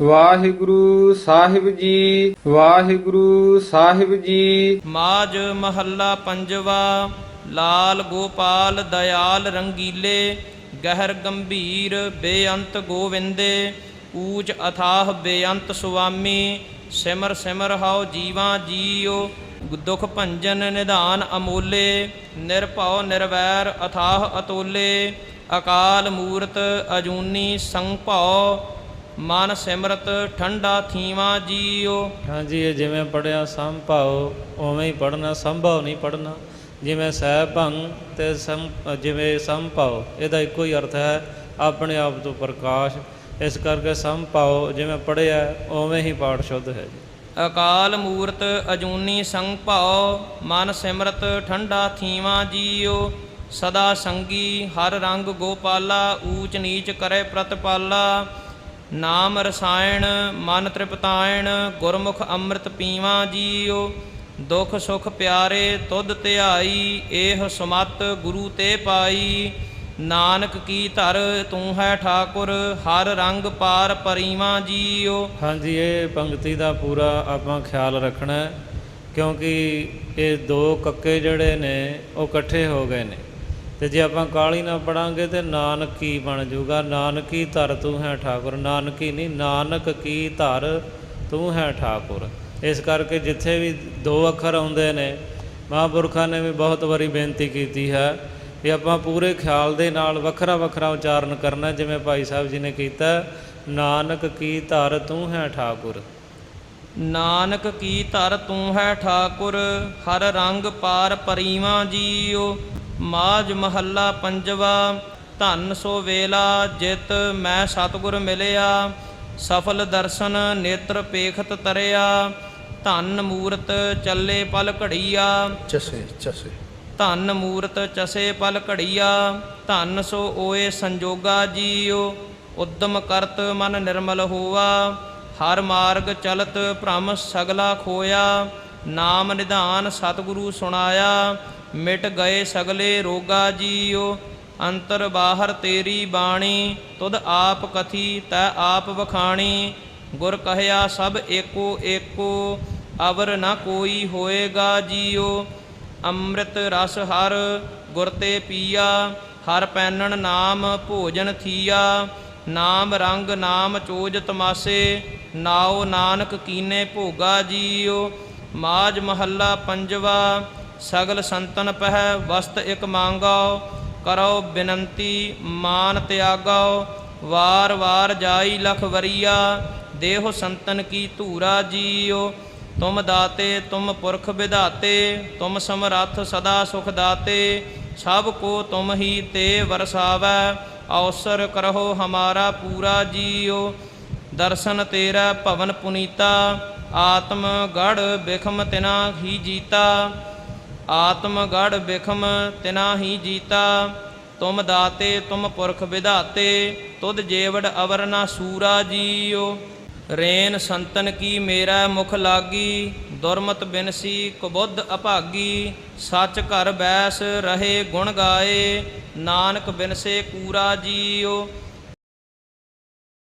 ਵਾਹਿਗੁਰੂ ਸਾਹਿਬ ਜੀ, ਵਾਹਿਗੁਰੂ ਸਾਹਿਬ ਜੀ। ਮਾਜ ਮਹੱਲਾ ਪੰਜਵਾ, ਲਾਲ ਗੋਪਾਲ ਦਇਆਲ ਰੰਗੀਲੇ, ਗਹਿਰ ਗੰਭੀਰ ਬੇਅੰਤ ਗੋਵਿੰਦੇ, ਊਚ ਅਥਾਹ ਬੇਅੰਤ ਸੁਆਮੀ, ਸਿਮਰ ਸਿਮਰ ਹਉ ਜੀਵਾਂ ਜੀਓ ਦੁਖ ਭੰਜਨ ਨਿਧਾਨ ਅਮੋਲੇ, ਨਿਰਭਉ ਨਿਰਵੈਰ ਅਥਾਹ ਅਤੋਲੇ, ਅਕਾਲ ਮੂਰਤ ਅਜੂਨੀ ਸੰਭਉ ਮਨ ਸਿਮਰਤ ਠੰਡਾ ਥੀਵਾ ਜੀਉ ਹਾਂਜੀ ਇਹ ਜਿਵੇਂ ਪੜਿਆ ਸੰਭਾਉ ਉਵੇਂ ਹੀ ਪੜਨਾ ਸੰਭਵ ਨਹੀਂ ਪੜਨਾ ਜਿਵੇਂ ਸਹਿ ਭੰਗ ਤੇ ਸੰ ਜਿਵੇਂ ਸੰਭਾਉ ਇਹਦਾ ਇੱਕੋ ਹੀ ਅਰਥ ਹੈ ਆਪਣੇ ਆਪ ਤੋਂ ਪ੍ਰਕਾਸ਼। ਇਸ ਕਰਕੇ ਸੰਭਾਉ ਜਿਵੇਂ ਪੜਿਆ ਉਵੇਂ ਹੀ ਪਾਠ ਸ਼ੁੱਧ ਹੈ ਜੀ। ਅਕਾਲ ਮੂਰਤ ਅਜੂਨੀ ਸੰਭਉ ਮਨ ਸਿਮਰਤ ਠੰਡਾ ਥੀਵਾ ਜੀਉ ਸਦਾ ਸੰਗੀ ਹਰ ਰੰਗ ਗੋਪਾਲਾ ਊਚ ਨੀਚ ਕਰੇ ਪ੍ਰਤਪਾਲਾ। ਨਾਮ ਰਸਾਇਣ, ਮਨ ਤ੍ਰਿਪਤਾਇਣ, ਗੁਰਮੁਖ ਅੰਮ੍ਰਿਤ ਪੀਵਾ ਜੀਉ, ਦੁਖ ਸੁਖ ਪਿਆਰੇ ਤੁਧ ਧਿਆਈ ਇਹ ਸੁਮਤ ਗੁਰੂ ਤੇ ਪਾਈ। ਨਾਨਕ ਕੀ ਧਰ, ਤੂੰ ਹੈ ਠਾਕੁਰ, ਹਰ ਰੰਗ ਪਾਰ ਪਰੀਵਾ ਜੀਉ। ਹਾਂਜੀ, ਇਹ ਪੰਕਤੀ ਦਾ ਪੂਰਾ ਆਪਾਂ ਖਿਆਲ ਰੱਖਣਾ ਕਿਉਂਕਿ ਇਹ ਦੋ ਕੱਕੇ ਜਿਹੜੇ ਨੇ, ਉਹ ਇਕੱਠੇ ਹੋ ਗਏ ਨੇ। ਤੇ ਜੇ ਆਪਾਂ ਕਾਲੀ ਨਾ ਪੜਾਂਗੇ ਤੇ ਨਾਨਕ ਕੀ ਬਣ ਜਾਊਗਾ ਨਾਨਕੀ ਧਰ ਤੂੰ ਹੈ ਠਾਕੁਰ। ਨਾਨਕੀ ਨਹੀਂ, ਨਾਨਕ ਕੀ ਧਰ ਤੂੰ ਹੈ ਠਾਕੁਰ। ਇਸ ਕਰਕੇ ਜਿੱਥੇ ਵੀ ਦੋ ਅੱਖਰ ਆਉਂਦੇ ਨੇ, ਮਹਾਂਪੁਰਖਾਂ ਨੇ ਵੀ ਬਹੁਤ ਵਾਰੀ ਬੇਨਤੀ ਕੀਤੀ ਹੈ ਵੀ ਆਪਾਂ ਪੂਰੇ ਖਿਆਲ ਦੇ ਨਾਲ ਵੱਖਰਾ ਵੱਖਰਾ ਉਚਾਰਨ ਕਰਨਾ ਜਿਵੇਂ ਭਾਈ ਸਾਹਿਬ ਜੀ ਨੇ ਕੀਤਾ, ਨਾਨਕ ਕੀ ਧਰ ਤੂੰ ਹੈ ਠਾਕੁਰ। ਨਾਨਕ ਕੀ ਧਰ ਤੂੰ ਹੈ ਠਾਕੁਰ, ਹਰ ਰੰਗ ਪਾਰ ਪਰੀਵਾ ਜੀਉ ਮਾਜ ਮਹੱਲਾ ਪੰਜਵਾ ਧੰਨ ਸੋ ਵੇਲਾ ਜਿਤ ਮੈਂ ਸਤਿਗੁਰ ਮਿਲਿਆ ਸਫਲ ਦਰਸ਼ਨ ਨੇਤਰ ਪੇਖਤ ਤਰਿਆ ਧੰਨ ਮੂਰਤ ਚੱਲੇ ਪਲ ਘੜੀਆ। ਚਸੇ ਚਸੇ। ਧੰਨ ਮੂਰਤ ਚਸੇ ਪਲ ਘੜੀਆ ਧੰਨ ਸੋ ਓਏ ਸੰਜੋਗਾ ਜੀਉ ਉਦਮ ਕਰਤ ਮਨ ਨਿਰਮਲ ਹੋਆ ਹਰ ਮਾਰਗ ਚਲਤ ਭ੍ਰਮ ਸਗਲਾ ਖੋਇਆ ਨਾਮ ਨਿਧਾਨ ਸਤਿਗੁਰੂ ਸੁਣਾਇਆ, ਮਿਟ ਗਏ ਸਗਲੇ ਰੋਗਾ ਜੀਓ ਅੰਤਰ ਬਾਹਰ ਤੇਰੀ ਬਾਣੀ, ਤੁਧ ਆਪ ਕਥੀ, ਤੈ ਆਪ ਵਖਾਣੀ, ਗੁਰ ਕਹਿਆ ਸਭ ਏਕੋ ਏਕੋ, ਅਵਰ ਨਾ ਕੋਈ ਹੋਏਗਾ ਜੀਓ ਅੰਮ੍ਰਿਤ ਰਸ ਹਰ ਗੁਰ ਤੇ ਪੀਆ, ਹਰ ਪੈਨਣ ਨਾਮ ਭੋਜਨ ਥੀਆ, ਨਾਮ ਰੰਗ ਨਾਮ ਚੋਜ ਤਮਾਸੇ ਨਾਉ ਨਾਨਕ ਕੀਨੇ ਭੋਗਾ ਜੀਓ ਮਾਜ ਮਹੱਲਾ ਪੰਜਵਾ, ਸਗਲ ਸੰਤਨ ਪਹਿ, ਵਸਤ ਇਕ ਮੰਗਾਓ, ਕਰੋ ਬਿਨੰਤੀ, ਮਾਨ ਤਿਆਗਾਓ, ਵਾਰ ਵਾਰ ਜਾਈ ਲਖ ਵਰੀਆ, ਦੇਹੁ ਸੰਤਨ ਕੀ ਧੂਰਾ ਜੀਓ, ਤੁਮ ਦਾਤੇ, ਤੁਮ ਪੁਰਖ ਵਿਧਾਤੇ, ਤੁਮ ਸਮਰੱਥ ਸਦਾ ਸੁਖ ਦਾਤੇ, ਸਭ ਕੋ ਤੁਮ ਹੀ ਤੇ ਵਰਸਾਵੈ, ਅਵਸਰ ਕਰਹੁ ਹਮਾਰਾ ਪੂਰਾ ਜੀਓ, ਦਰਸ਼ਨ ਤੇਰਾ ਭਵਨ ਪੁਨੀਤਾ ਆਤਮ ਗੜ ਬਿਖਮ ਤਿਨਾ ਹੀ ਜੀਤਾ। ਆਤਮ ਗੜ ਬਿਖਮ ਤਿਨਾ ਹੀ ਜੀਤਾ। ਤੁਮ ਦਾਤੇ, ਤੁਮ ਪੁਰਖ ਵਿਧਾਤੇ, ਤੁਧ ਜੇਵੜ ਅਵਰ ਨਾ ਸੂਰਾ ਜੀਓ ਰੇਨ ਸੰਤਨ ਕੀ ਮੇਰਾ ਮੁਖ ਲਾਗੀ, ਦੁਰਮਤ ਬਿਨਸੀ ਕਬੁੱਧ ਅਭਾਗੀ। ਸੱਚ ਘਰ ਬੈਸ ਰਹੇ ਗੁਣ ਗਾਏ, ਨਾਨਕ ਬਿਨਸੇ ਕੂਰਾ ਜੀਓ